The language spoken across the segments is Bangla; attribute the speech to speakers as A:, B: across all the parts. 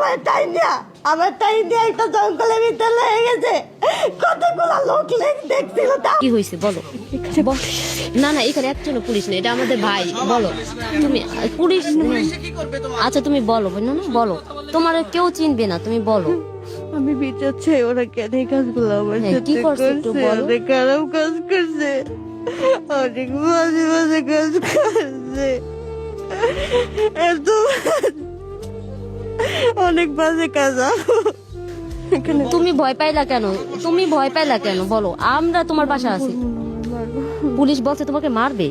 A: আমার টাইম দিয়া আমার টাইম দিয়া একটা জঙ্গলের ভিতরে লেগে গেছে। কতগুলো লোক দেখছিল তা
B: কি হয়েছে বলো। না না এখানে একজন পুলিশ নেই এটা আমাদের ভাই বলো। তুমি পুলিশ আচ্ছা তুমি বলো না না বলো। তোমার কেউ চিনবে না তুমি বলো।
A: আমি বিচার চাই ওরা কেন এই কাজগুলো আমার
B: হ্যাঁ, কি করছে একটু বলো।
A: খারাপ কাজ করছে। অনেক মাঝে মাঝে কাজ করছে। এত অনেক বাজে কাজ
B: তুমি ভয় পাইলা কেন? তুমি ভয় পাইলা কেন? বলো আমরা তোমার বাসা আছি। পুলিশ বলছে তোমাকে মারবে।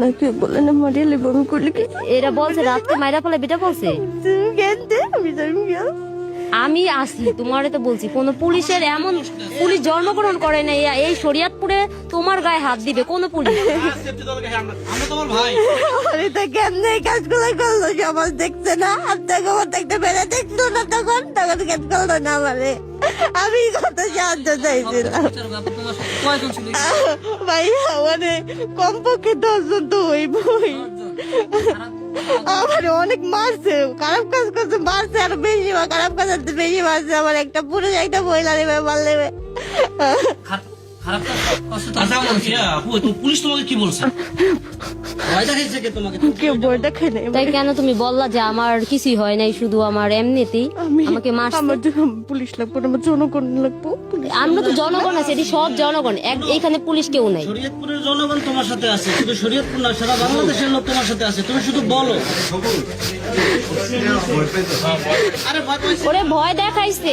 A: না কেউ বলে না মারিয়ে লেবো আমি করলে কি?
B: এরা বলছে রাত্রে মাইরা ফেলে বেটা বলছে।
A: আমি
B: আসি তোমারে তো বলছি, কোন পুলিশের এমন পুলিশ জন্মগ্রহণ করে না এই- শরিয়াতপুরে তোমার গায়ে হাত দিবে, কোন পুলিশ।
A: কেমনে কাজগুলো করল? দেখছে না দেখতে দেখল না তখন আমি কত সাহায্য চাইছিলাম ভাইয়া মানে কমপক্ষে দশজন তো হইবই। আমার অনেক মারছে, খারাপ কাজ করছে, মারছে আর বেশি, খারাপ কাজ বেশি মারছে, আমার একটা পুরুষ, একটা মহিলা নেবে, মাল
C: আচ্ছা পুলিশ তোমাকে কি বলছে?
A: কেউ দেখে নেই
B: তাই কেন তুমি বললা যে আমার কিছুই হয় নাই শুধু আমার এমনিতেই? আমাকে মারছে?
A: আমার পুলিশ লাগবো আমার জনগণ লাগবো
B: আমরা তো জনগণ আছে এটি সব জনগণ। এক- এইখানে পুলিশ কেউ নাই।
C: শরীয়তপুরের জনগণ তোমার সাথে আছে শুধু শরীয়তপুর না সারা বাংলাদেশের লোক তোমার সাথে আছে তুমি শুধু বলো। আরে
B: ওরে ভয় দেখাইছে।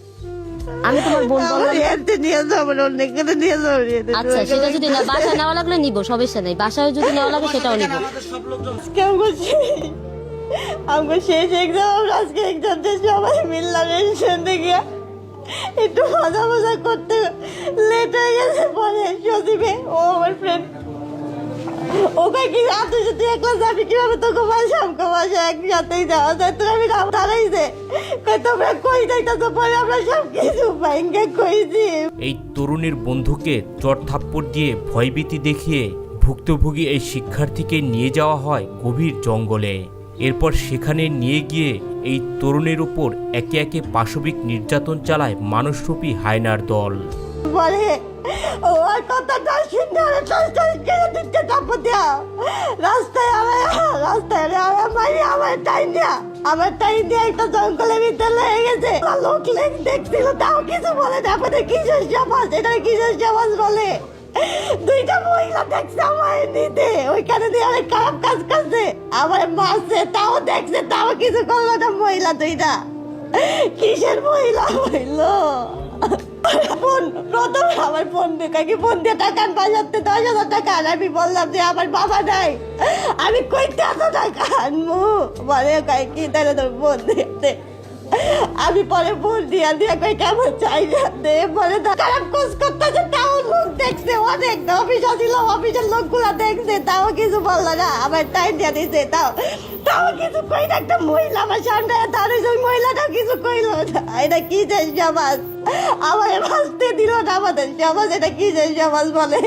B: আমি তোমার বোন বললাম
A: এতে নিয়ে যাব অনেক করে নিয়ে যাব
B: আচ্ছা সেটা যদি না বাসায় নেওয়া লাগলে নিব সমস্যা নেই। বাসায় যদি নেওয়া লাগে সেটাও নিব।
A: কেমন করছি আমাকে শেষ এক্সাম আজকে এক্সাম দিয়ে সবাই মিললাম রেজিস্ট্রেশন থেকে একটু মজা মজা করতে লেট হয়ে গেছে পরে সজীবে ও আমার ফ্রেন্ড ওকে কি হয়েছে তুই একলা যাবি কীভাবে তোকে বাসা আমাকে বাসা একসাথেই যাওয়া যায় তোর আমি রাম দাঁড়াইছে। কই, তোমরা কই যাইতেছো? পরে আমরা সব কিছু ভাইঙ্গে কইছি।
D: এই তরুণীর বন্ধুকে চড়থাপ্পড় দিয়ে ভয়ভীতি দেখিয়ে ভুক্তভোগী এই শিক্ষার্থীকে নিয়ে যাওয়া হয় গভীর জঙ্গলে। এরপর সেখানে নিয়ে গিয়ে এই তরুণের উপর একে একে পাশবিক নির্যাতন চালায় মানুষরূপী হায়নার দল।
A: বলে, ও আর কথাটা শুনতে হবে টস টস করে দিতে দেয়া। রাস্তায় আমার রাস্তায় আমার মারি আমার টাইম দেয়া আমার টাইম দিয়ে একটা জঙ্গলের ভিতরে লেগে গেছে। লোক লেগ দেখছিল, তাও কিছু বলে না আমাদের কিসের সমাজ এটা কিসের সমাজ বলে। দুইটা মহিলা দেখছে আমার নিতে, ওইখানে দিয়ে অনেক খারাপ কাজ করছে। আমার মারছে, তাও দেখছে, তাও কিছু করল না মহিলা দুইটা। কিসের মহিলা হইল? ফোন, প্রথম আমার ফোন কাকে ফোন দিয়ে টাকা বাজাতে দশ হাজার টাকা, আর আমি বললাম যে আমার বাবা নাই। আমি কইতে এত টাকা আনব? বলে কয় কি তাহলে তোর ফোন দিয়ে আমি পরে ফোন দিয়া দিয়া কই কেমন চাই না দে বলে তো খারাপ কোচ করতেছে তাও লোক দেখছে অনেক অফিস ছিল অফিসের লোকগুলা দেখছে তাও কিছু বলল না আমার টাইম দিয়া দিছে তাও তাও কিছু কই না একটা মহিলা আমার সামনে দাঁড়িয়েছে ওই মহিলাটাও কিছু কইলো না এটা কি যে সমাজ? আমার বাঁচতে দিল না আমাদের সমাজ এটা কি যে সমাজ বলে?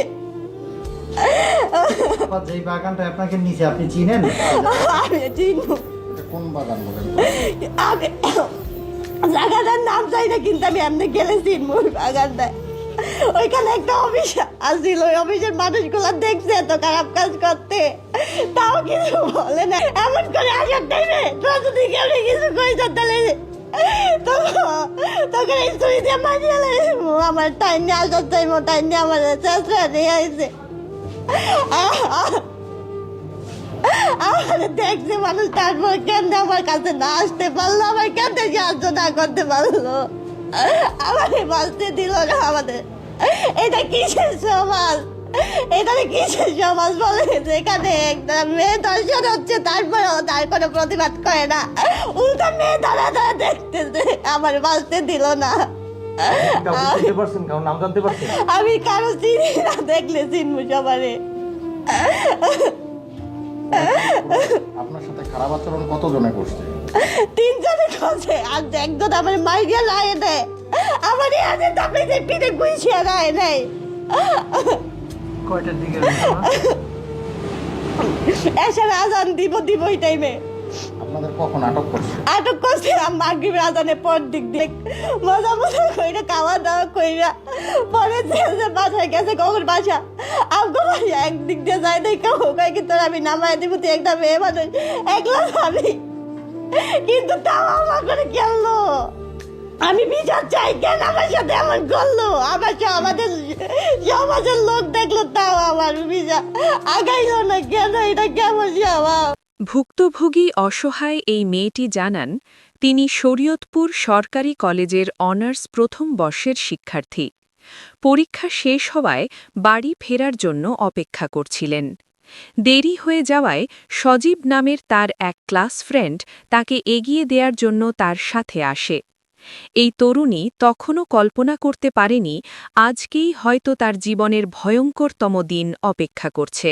E: যেই বাগানটা আপনাকে নিচে আপনি চিনেন?
A: আমি চিনবো।
E: কোন বাগান বলেন?
A: আমি জায়গাটার নাম চাই না, কিন্তু আমি এমনি গেলেছি মূল বাগানটায়। ওইখানে একটা অফিস আসছিল ওই অফিসের মানুষগুলো দেখছে তো খারাপ কাজ করতে। তাও কিছু বলে না। এমন করে আসার টাইমে তোরা যদি কেউ কিছু কইছ তাহলে তখন এই ছুরি দিয়ে মারিয়ে আমার টাইম নিয়ে আসার টাইম টাইম নিয়ে আমার চেষ্টা নিয়ে আইছে আমাদের দেখছে মানুষ তারপর কেন আমার কাছে না আসতে পারল আমার কেন সাহায্য না করতে পারল? আমাকে বাঁচতে দিল না আমাদের। এটা কিসের সমাজ? এটা কিসের সমাজ বলে? যেখানে একটা মেয়ে দর্শন হচ্ছে তারপরেও তার কোনো প্রতিবাদ করে না। উল্টা মেয়ে দাঁড়া দাঁড়া দেখতেছে আমার বাঁচতে দিল না। আমি কারও চিনি না দেখলে চিনবো সবারে।
E: আপনার সাথে খারাপ আচরণ কতজনে করছে?
A: তিনজনে করছে। আর একজন আমার মাইরিয়া লায়ে দেয় আমার আজে তাপে যে পিঠে গুইছিয়া দেয় নাই।
F: কয়টার দিকে
A: এসে আজান দিব দিব ওই টাইমে
E: আটক করছে?
A: পর দিক দিক মজা মজা দাওয়া কইরা, পরে যে বাসায় গেছে, কখন বাসা? বাসা একদিক দিয়ে কই কিন্তু আমি নামায় দিব, তুই একলা আমি কিন্তু তাও আমার করে গেলো আমি বিচার চাই, কেন আমার সাথে এমন করল? আমার আমাদের সমাজের লোক দেখল, তাও আমার বিচার। আগাইলো না কেন? এটা কেমন স্বভাব?
G: ভুক্তভোগী অসহায় এই মেয়েটি জানান, তিনি শরীয়তপুর সরকারি কলেজের অনার্স প্রথম বর্ষের শিক্ষার্থী। পরীক্ষা শেষ হওয়ায় বাড়ি ফেরার জন্য অপেক্ষা করছিলেন। দেরি হয়ে যাওয়ায় সজীব নামের তার এক ক্লাস ফ্রেন্ড তাকে এগিয়ে দেওয়ার জন্য তার সাথে আসে। এই তরুণী তখনও কল্পনা করতে পারেনি, আজকেই হয়তো তার জীবনের ভয়ঙ্করতম দিন অপেক্ষা করছে।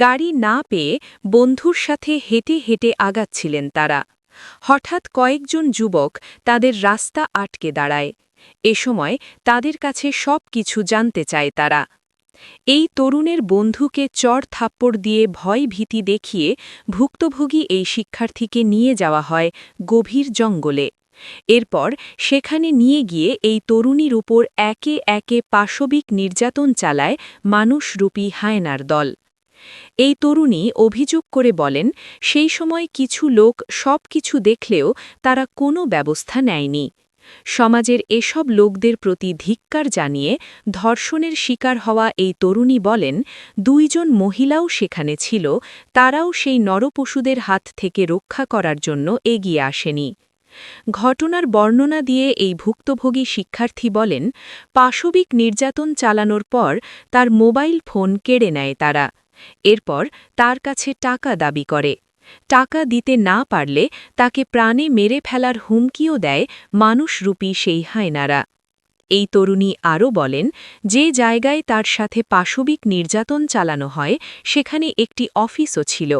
G: গাড়ি না পেয়ে বন্ধুর সাথে হেঁটে হেঁটে আগাচ্ছিলেন তারা। হঠাৎ কয়েকজন যুবক তাদের রাস্তা আটকে দাঁড়ায়। এ সময় তাদের কাছে সব কিছু জানতে চায় তারা। এই তরুণের বন্ধুকে চর থাপ্পড় দিয়ে ভয় ভীতি দেখিয়ে ভুক্তভোগী এই শিক্ষার্থীকে নিয়ে যাওয়া হয় গভীর জঙ্গলে। এরপর সেখানে নিয়ে গিয়ে এই তরুণীর উপর একে একে পাশবিক নির্যাতন চালায় মানুষরূপী হায়নার দল। এই তরুণী অভিযোগ করে বলেন, সেই সময় কিছু লোক সব কিছু দেখলেও তারা কোনো ব্যবস্থা নেয়নি। সমাজের এসব লোকদের প্রতি ধিক্কার জানিয়ে ধর্ষণের শিকার হওয়া এই তরুণী বলেন, দুইজন মহিলাও সেখানে ছিল, তারাও সেই নরপশুদের হাত থেকে রক্ষা করার জন্য এগিয়ে আসেনি। ঘটনার বর্ণনা দিয়ে এই ভুক্তভোগী শিক্ষার্থী বলেন, পাশবিক নির্যাতন চালানোর পর তার মোবাইল ফোন কেড়ে নেয় তারা। এরপর তার কাছে টাকা দাবি করে। টাকা দিতে না পারলে তাকে প্রাণে মেরে ফেলার হুমকিও দেয় মানুষরূপী সেই হায়নারা। এই তরুণী আরও বলেন, যে জায়গায় তার সাথে পাশবিক নির্যাতন চালানো হয়, সেখানে একটি অফিসও ছিল।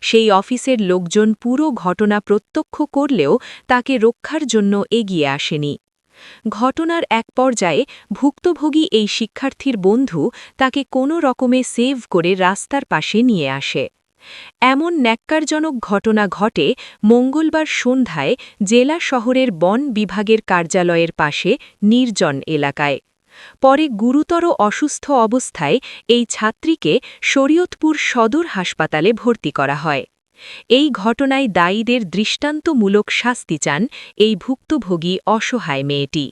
G: সেই অফিসের লোকজন পুরো ঘটনা প্রত্যক্ষ করলেও তাকে রক্ষার জন্য এগিয়ে আসেনি। ঘটনার এক পর্যায়ে ভুক্তভোগী এই শিক্ষার্থীর বন্ধু তাকে কোনো রকমে সেভ করে রাস্তার পাশে নিয়ে আসে। এমন ন্যাক্কারজনক ঘটনা ঘটে মঙ্গলবার সন্ধ্যায় জেলা শহরের বন বিভাগের কার্যালয়ের পাশে নির্জন এলাকায়। পরে গুরুতর অসুস্থ অবস্থায় এই ছাত্রীকে শরীয়তপুর সদর হাসপাতালে ভর্তি করা হয়। এই ঘটনায় দায়ীদের দৃষ্টান্তমূলক শাস্তি চান এই ভুক্তভোগী অসহায় মেয়েটি।